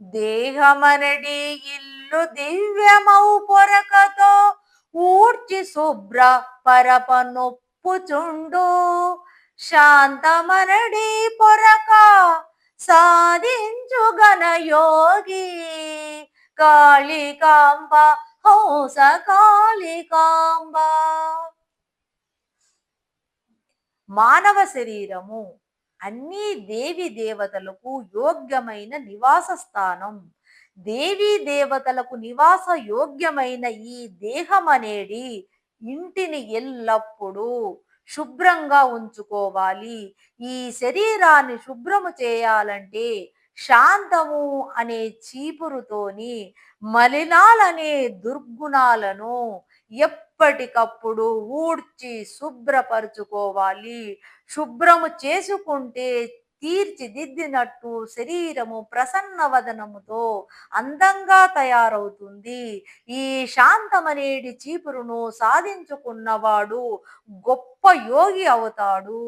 దేహమనడి ఇల్లు దివ్యమౌ పొరకతో ఊడ్చి శుభ్ర పరప నొప్పుచుండు. శాంతమనడి పొరక సాధించు యోగి కాళికాంబ హంస కాళికాంబ. మానవ శరీరము అన్ని దేవి దేవతలకు యోగ్యమైన నివాస స్థానం. దేవీ దేవతలకు నివాస యోగ్యమైన ఈ దేహం అనేది ఇంటిని ఎల్లప్పుడూ శుభ్రంగా ఉంచుకోవాలి. ఈ శరీరాన్ని శుభ్రము చేయాలంటే శాంతము అనే చీపురుతోని మలినాలనే దుర్గుణాలను ఎప్పటికప్పుడు ఊడ్చి శుభ్రపరుచుకోవాలి. శుభ్రము చేసుకుంటే తీర్చిదిద్దినట్టు శరీరము ప్రసన్న వదనముతో అందంగా తయారవుతుంది. ఈ శాంతమనేటి చీపురును సాధించుకున్నవాడు గొప్ప యోగి అవుతాడు.